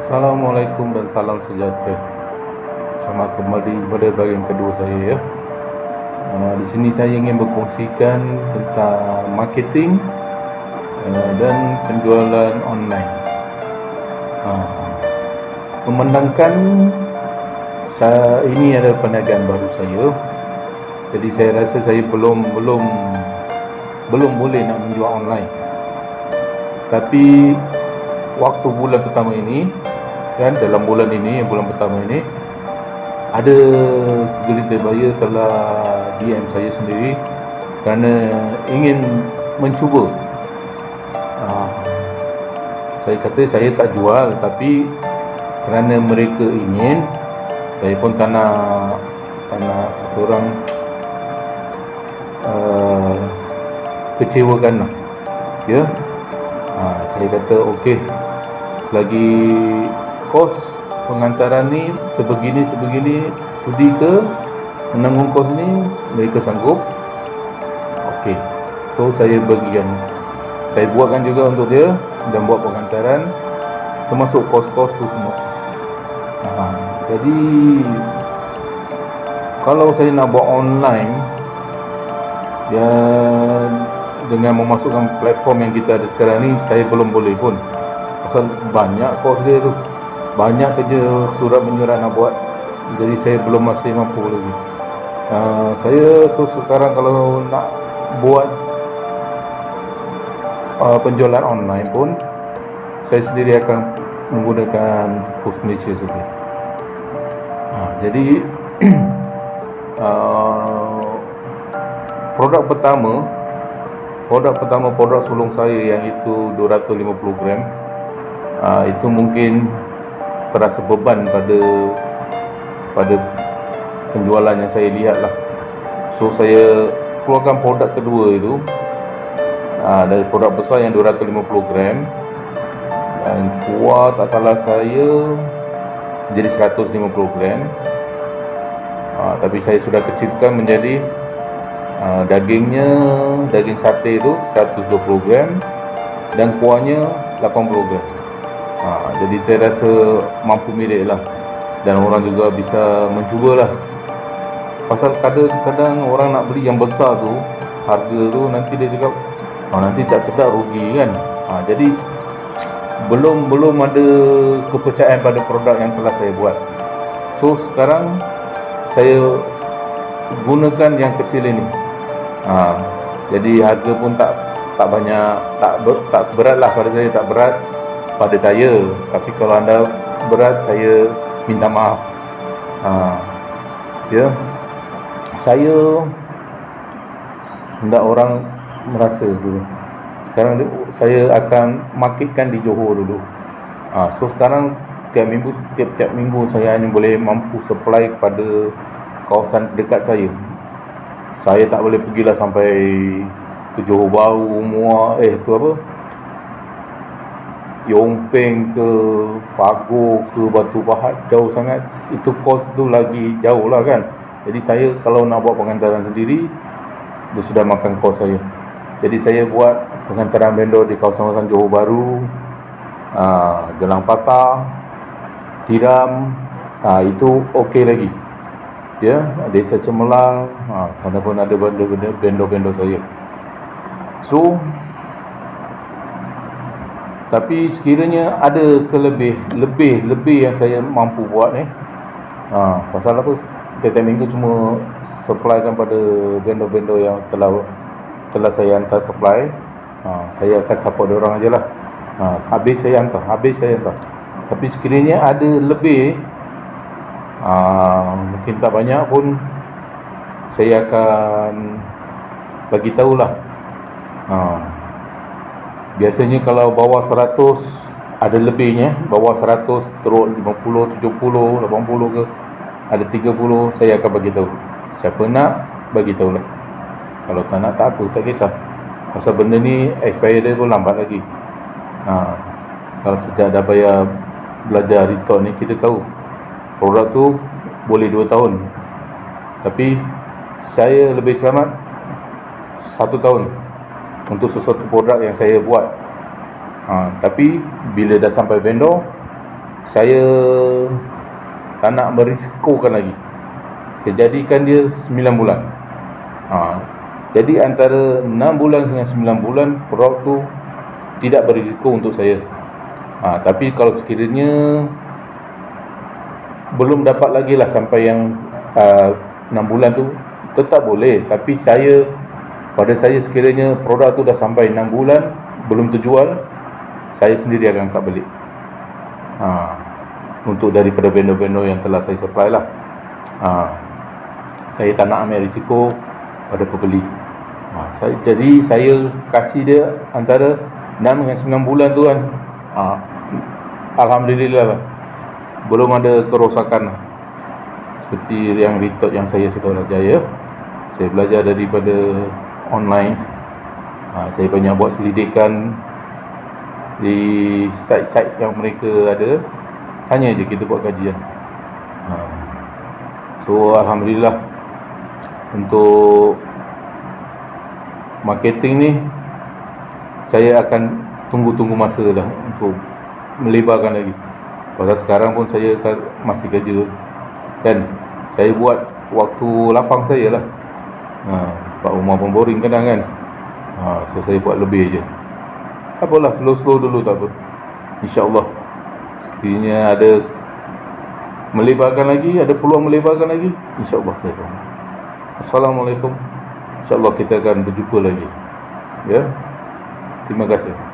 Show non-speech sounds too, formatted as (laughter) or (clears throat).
Assalamualaikum dan salam sejahtera. Selamat kembali kepada bahagian kedua saya ya. Uh, di sini saya ingin berkongsikan tentang marketing uh, dan penjualan online. Uh, memandangkan saya, ini adalah perniagaan baru saya. Jadi saya rasa saya belum belum belum boleh nak menjual online. Tapi waktu bulan pertama ini kan dalam bulan ini bulan pertama ini ada segelintir buyer telah DM saya sendiri kerana ingin mencuba. Uh, saya kata saya tak jual tapi kerana mereka ingin saya pun tak nak tak nak orang uh, kecewakan lah. Ya. Uh, saya kata okey selagi kos pengantaran ni sebegini sebegini sudi ke? Menanggung kos ni mereka sanggup. Okey. So saya bagikan saya buatkan juga untuk dia dan buat pengantaran termasuk kos-kos tu semua. Ha, jadi kalau saya nak buat online ya dengan memasukkan platform yang kita ada sekarang ni saya belum boleh pun pasal banyak kos dia tu. Banyak kerja surat menyurat nak buat. Jadi saya belum masih mampu lagi. Uh, saya so sekarang kalau nak buat uh, penjualan online pun saya sendiri akan menggunakan post Malaysia saja. Uh, jadi uh, (clears throat) produk pertama produk pertama produk sulung saya yang itu 250 gram uh, itu mungkin terasa beban pada pada penjualan yang saya lihat lah so saya keluarkan produk kedua itu. Uh, dari produk besar yang 250 gram. Dan kuah tak salah saya jadi 150 gram. Uh, tapi saya sudah kecilkan menjadi uh, dagingnya daging sate itu 120 gram dan kuahnya 80 gram ha, jadi saya rasa mampu milik lah. Dan orang juga bisa mencuba lah pasal kadang-kadang orang nak beli yang besar tu harga tu nanti dia cakap oh, nanti tak sedap rugi kan? Ha, jadi belum belum ada kepercayaan pada produk yang telah saya buat. So sekarang saya gunakan yang kecil ini. Ha, jadi harga pun tak tak banyak tak ber, tak berat lah pada saya tak berat pada saya. Tapi kalau anda berat saya minta maaf. Ha, ya. Saya hendak orang merasa dulu. Sekarang saya akan marketkan di Johor dulu. Ha, so sekarang tiap minggu tiap-tiap minggu saya hanya boleh mampu supply kepada kawasan dekat saya. Saya tak boleh pergilah sampai ke Johor Bahru, Muar, eh tu apa Yompeng ke Pago ke Batu Pahat jauh sangat. Itu kos tu lagi jauh lah kan. Jadi saya kalau nak buat pengantaran sendiri dia sudah makan kos saya. Jadi saya buat pengantaran vendor di kawasan-kawasan Johor Baru aa, Gelang Patah Tiram aa, itu okey lagi. Ya desa Cemerlang aa, sana pun ada vendor-vendor saya. So tapi sekiranya ada kelebih lebih lebih yang saya mampu buat ni ha, pasal apa? Tiap minggu cuma supplykan pada vendor-vendor yang telah telah saya hantar supply. Ha, saya akan support dia orang ajalah. Ha, habis saya hantar habis saya hantar. Tapi sekiranya ada lebih ha, mungkin tak banyak pun saya akan bagi tahulah. Ha, biasanya kalau bawah 100 ada lebihnya. Bawah 100 teruk 50 70 80 ke ada 30 saya akan bagi tahu. Siapa nak bagi tahu lah. Kalau tak nak tak apa tak kisah. Pasal benda ni expire dia pun lambat lagi. Ha, kalau sejak dah bayar belajar return ni kita tahu. Produk tu boleh 2 tahun. Tapi saya lebih selamat 1 tahun untuk sesuatu produk yang saya buat. Ha, tapi bila dah sampai vendor saya tak nak berisikokan lagi. Saya jadikan dia 9 bulan. Ha, jadi antara 6 bulan dengan 9 bulan produk tu tidak berisiko untuk saya. Ha, tapi kalau sekiranya belum dapat lagi lah sampai yang uh, 6 bulan tu tetap boleh. Tapi saya pada saya sekiranya produk tu dah sampai 6 bulan belum terjual saya sendiri akan angkat balik. Ha, untuk daripada vendor-vendor yang telah saya supply lah. Ha, saya tak nak ambil risiko pada pembeli. Ha, saya, jadi saya kasih dia antara 6 dengan 9 bulan tu kan. Ha, Alhamdulillah lah. Belum ada kerosakan lah. seperti yang retort yang saya sudah belajar ya saya belajar daripada online. Ha, saya banyak buat selidikan di site-site yang mereka ada. Tanya je kita buat kajian. Ha. so Alhamdulillah untuk marketing ni saya akan tunggu-tunggu masa dah untuk melebarkan lagi. Pasal sekarang pun saya masih kerja. Kan? Saya buat waktu lapang saya lah. Ha, Pak Umar pun boring kadang kan. Ha, so saya buat lebih je. Tak apalah slow-slow dulu tak apa. insyaAllah. Sekiranya ada melebarkan lagi ada peluang melebarkan lagi insyaAllah saya tahu Assalamualaikum. InsyaAllah kita akan berjumpa lagi. Ya? Terima kasih